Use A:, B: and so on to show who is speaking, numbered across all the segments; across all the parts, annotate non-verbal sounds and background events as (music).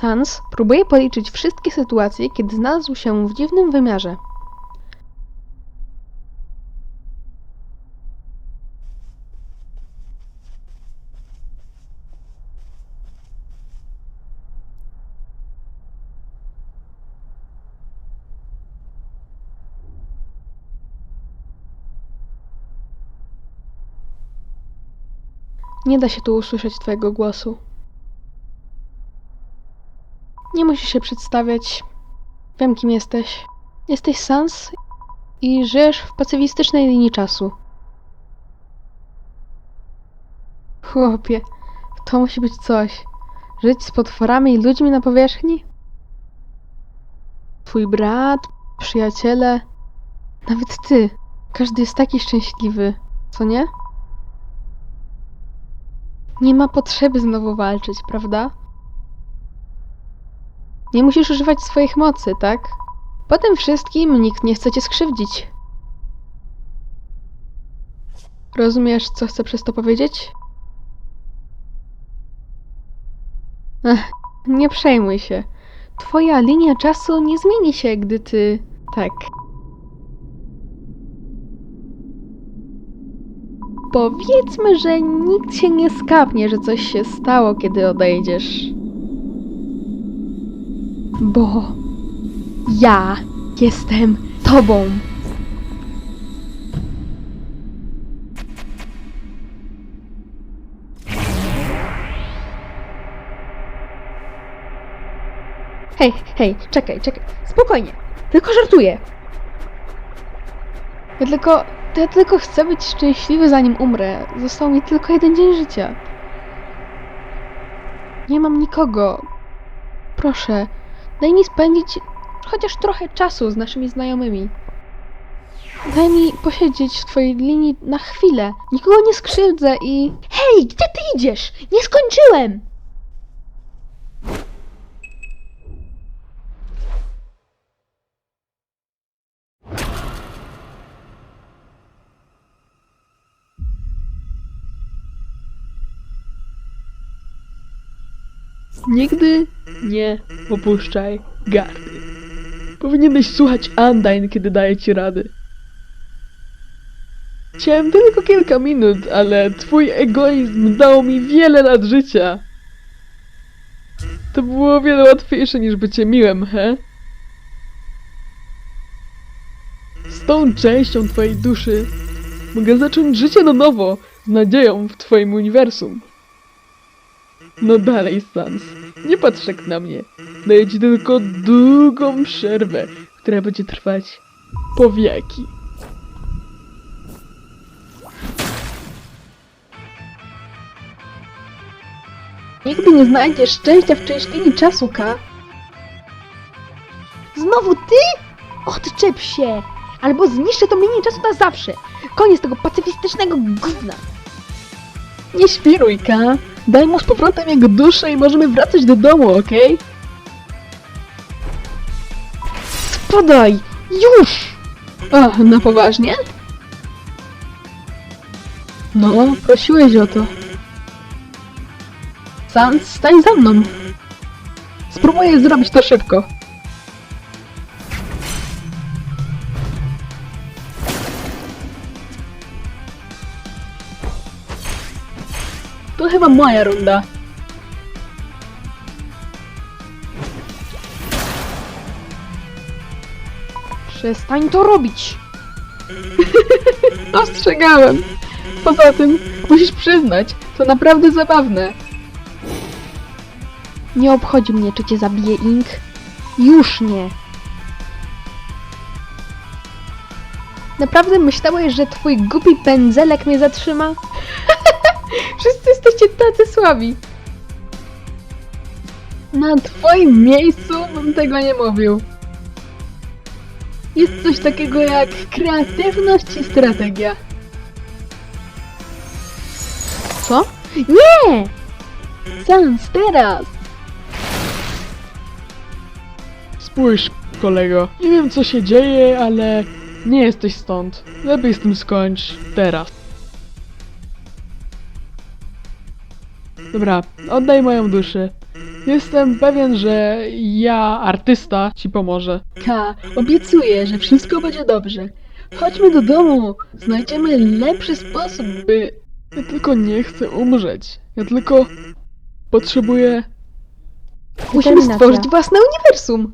A: Sans próbuje policzyć wszystkie sytuacje, kiedy znalazł się w dziwnym wymiarze. Nie da się tu usłyszeć twojego głosu. Nie musisz się przedstawiać. Wiem, kim jesteś. Jesteś Sans i żyjesz w pacyfistycznej linii czasu. Chłopie, to musi być coś. Żyć z potworami i ludźmi na powierzchni? Twój brat, przyjaciele, nawet ty. Każdy jest taki szczęśliwy, co nie? Nie ma potrzeby znowu walczyć, prawda? Nie musisz używać swoich mocy, tak? Po tym wszystkim nikt nie chce cię skrzywdzić. Rozumiesz, co chcę przez to powiedzieć? Ech, nie przejmuj się. Twoja linia czasu nie zmieni się, gdy ty. tak. Powiedzmy, że nikt się nie skapnie, że coś się stało, kiedy odejdziesz. Bo ja jestem tobą. Hej, hej, czekaj, czekaj. Spokojnie. Tylko żartuję. Ja tylko, ja tylko chcę być szczęśliwy zanim umrę. Został mi tylko jeden dzień życia. Nie mam nikogo. Proszę, daj mi spędzić chociaż trochę czasu z naszymi znajomymi. Daj mi posiedzieć w twojej linii na chwilę. Nikogo nie skrzywdzę i...
B: Hej, gdzie ty idziesz? Nie skończyłem!
C: Nigdy nie opuszczaj gardy. Powinieneś słuchać Undyne, kiedy daje ci rady. Chciałem tylko kilka minut, ale twój egoizm dał mi wiele lat życia. To było wiele łatwiejsze niż bycie miłym, he? Z tą częścią twojej duszy mogę zacząć życie na nowo, z nadzieją w twoim uniwersum. No dalej, Sans. Nie patrz tak na mnie. Daję ci tylko długą przerwę, która będzie trwać po wieki.
A: Nigdy nie znajdziesz szczęścia w czyjejś linii czasu, Ka.
B: Znowu ty? Odczep się! Albo zniszczę tą linię czasu na zawsze! Koniec tego pacyfistycznego gówna!
C: Nie świruj, Ka. Daj mu z powrotem jego duszę i możemy wracać do domu, okej?
A: Podaj! Już! O, na poważnie? No, prosiłeś o to. Sans, stań za mną. Spróbuję zrobić to szybko. To chyba moja runda. Przestań to robić! (laughs) Ostrzegałem. Poza tym, musisz przyznać, to naprawdę zabawne. Nie obchodzi mnie, czy cię zabije Ink. Już nie. Naprawdę myślałeś, że twój głupi pędzelek mnie zatrzyma? Wszyscy jesteście tacy słabi. Na twoim miejscu bym tego nie mówił. Jest coś takiego jak kreatywność i strategia. Co? Nie! Sans, teraz!
C: Spójrz, kolego. Nie wiem co się dzieje, ale nie jesteś stąd. Lepiej z tym skończ teraz. Dobra, oddaj moją duszę. Jestem pewien, że ja, artysta, ci pomoże.
A: Ka, obiecuję, że wszystko będzie dobrze. Chodźmy do domu, znajdziemy lepszy sposób, by...
C: Ja tylko nie chcę umrzeć. Ja tylko potrzebuję.
A: Musimy
D: Determinacja.
A: stworzyć własne uniwersum.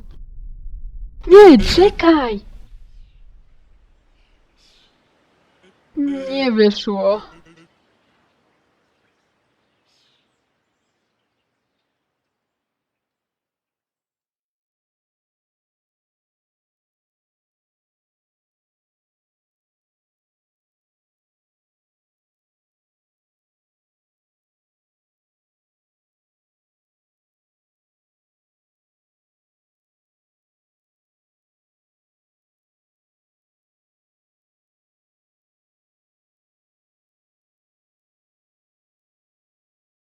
A: Nie, czekaj!
C: Nie wyszło.